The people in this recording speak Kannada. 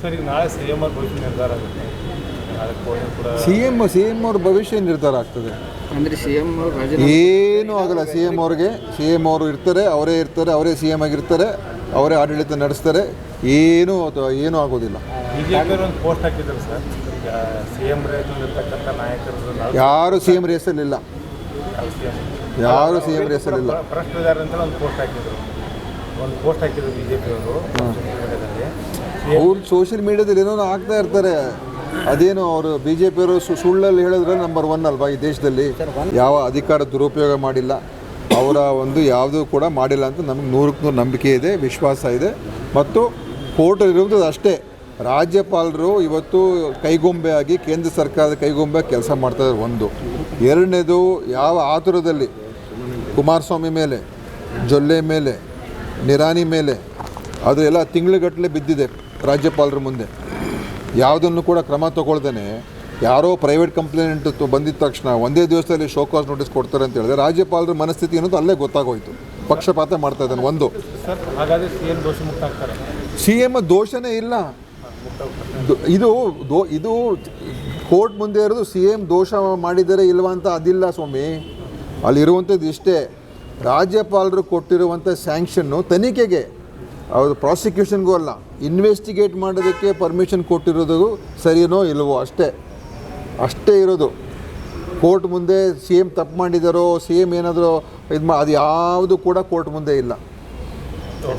ಸರ್ ಈಗ ನಾಳೆ ಸಿ ಎಂ ಭವಿಷ್ಯ ನಿರ್ಧಾರ ಆಗುತ್ತೆ ಕೂಡ ಸಿ ಎಂ ಸಿ ಎಂ ಅವ್ರ ಭವಿಷ್ಯ ನಿರ್ಧಾರ ಆಗ್ತದೆ ಅಂದ್ರೆ ಸಿ ಎಂ ಅವರು ರಾಜೀನಾಮೆ ಏನೂ ಆಗಲ್ಲ ಸಿ ಎಂ ಅವ್ರಿಗೆ ಸಿ ಎಂ ಅವರು ಇರ್ತಾರೆ ಅವರೇ ಇರ್ತಾರೆ ಅವರೇ ಸಿ ಎಂ ಆಗಿರ್ತಾರೆ ಅವರೇ ಆಡಳಿತ ನಡೆಸ್ತಾರೆ ಏನೂ ಅಥವಾ ಏನೂ ಆಗೋದಿಲ್ಲ ಯಾರು ಒಂದು ಪೋಸ್ಟ್ ಹಾಕಿದ್ರು ಸರ್ ಸಿ ಎಂ ರೇತಲ್ಲಿರ್ತಕ್ಕಂಥ ನಾಯಕರು ಯಾರು ಸಿ ಎಂ ರೇಸಲ್ಲಿಲ್ಲ ಸಿ ಎಂ ಯಾರು ಸಿ ಎಂ ರೇಸಲ್ಲಿಲ್ಲ ಅಂತ ಒಂದು ಪೋಸ್ಟ್ ಹಾಕಿದ್ರು ಒಂದು ಪೋಸ್ಟ್ ಹಾಕಿದ್ರು ಅವ್ರು ಸೋಷಿಯಲ್ ಮೀಡಿಯಾದಲ್ಲಿ ಏನೋ ಆಗ್ತಾ ಇರ್ತಾರೆ. ಅದೇನು ಅವರು ಬಿ ಜೆ ಪಿಯವರು ಸುಳ್ಳಲ್ಲಿ ಹೇಳಿದ್ರೆ ನಂಬರ್ ಒನ್ ಅಲ್ವಾ ಈ ದೇಶದಲ್ಲಿ? ಯಾವ ಅಧಿಕಾರ ದುರುಪಯೋಗ ಮಾಡಿಲ್ಲ. ಅವರ ಒಂದು ಯಾವುದೂ ಕೂಡ ಮಾಡಿಲ್ಲ ಅಂತ ನಮಗೆ ನೂರಕ್ಕೆ ನೂರು ನಂಬಿಕೆ ಇದೆ, ವಿಶ್ವಾಸ ಇದೆ. ಮತ್ತು ಕೋರ್ಟ್ ಇರುವುದು ಅಷ್ಟೇ. ರಾಜ್ಯಪಾಲರು ಇವತ್ತು ಕೈಗೊಂಬೆ ಆಗಿ ಕೇಂದ್ರ ಸರ್ಕಾರದ ಕೈಗೊಂಬೆ ಕೆಲಸ ಮಾಡ್ತಾ ಇದ್ದಾರೆ ಒಂದು. ಎರಡನೇದು ಯಾವ ಆತುರದಲ್ಲಿ? ಕುಮಾರಸ್ವಾಮಿ ಮೇಲೆ, ಜೊಲ್ಲೆ ಮೇಲೆ ನಿರಾನಿ ಮೇಲೆ. ಅದು ಎಲ್ಲ ತಿಂಗಳುಗಟ್ಟಲೆ ಬಿದ್ದಿದೆ. ರಾಜ್ಯಪಾಲರ ಮುಂದೆ. ಯಾವುದನ್ನು ಕೂಡ ಕ್ರಮ ತಗೊಳ್ದೇನೆ ಯಾರೋ ಪ್ರೈವೇಟ್ ಕಂಪ್ಲೇಂಟ್ ಬಂದಿದ ತಕ್ಷಣ ಒಂದೇ ದಿವಸದಲ್ಲಿ ಶೋಕಾಸ್ ನೋಟಿಸ್ ಕೊಡ್ತಾರೆ ಅಂತ ಹೇಳಿದ್ರೆ ರಾಜ್ಯಪಾಲರ ಮನಸ್ಥಿತಿ ಅನ್ನೋದು ಅಲ್ಲೇ ಗೊತ್ತಾಗೋಯ್ತು. ಪಕ್ಷಪಾತ ಮಾಡ್ತಾ ಇದ್ದಾನೆ ಒಂದು. ಸಿ ಎಂ ದೋಷನೇ ಇಲ್ಲ. ಇದು ದೋ ಇದು ಕೋರ್ಟ್ ಮುಂದೆ ಇರೋದು ಸಿ ಎಂ ದೋಷ ಮಾಡಿದರೆ ಇಲ್ವಾ ಅಂತ ಅದಿಲ್ಲ ಸ್ವಾಮಿ. ಅಲ್ಲಿರುವಂಥದ್ದು ಇಷ್ಟೇ. ರಾಜ್ಯಪಾಲರು ಕೊಟ್ಟಿರುವಂಥ ಸ್ಯಾಂಕ್ಷನ್ನು ತನಿಖೆಗೆ ಅವ್ರು ಪ್ರಾಸಿಕ್ಯೂಷನ್ಗೂ ಅಲ್ಲ. ಇನ್ವೆಸ್ಟಿಗೇಟ್ ಮಾಡೋದಕ್ಕೆ ಪರ್ಮಿಷನ್ ಕೊಟ್ಟಿರೋದು ಸರಿಯೋ ಇಲ್ಲವೋ ಅಷ್ಟೇ. ಅಷ್ಟೇ ಇರೋದು. ಕೋರ್ಟ್ ಮುಂದೆ ಸಿ ತಪ್ಪು ಮಾಡಿದಾರೋ ಸಿ ಎಂ ಏನಾದರೂ ಇದು ಮಾ ಅದು ಯಾವುದು ಕೂಡ ಕೋರ್ಟ್ ಮುಂದೆ ಇಲ್ಲ.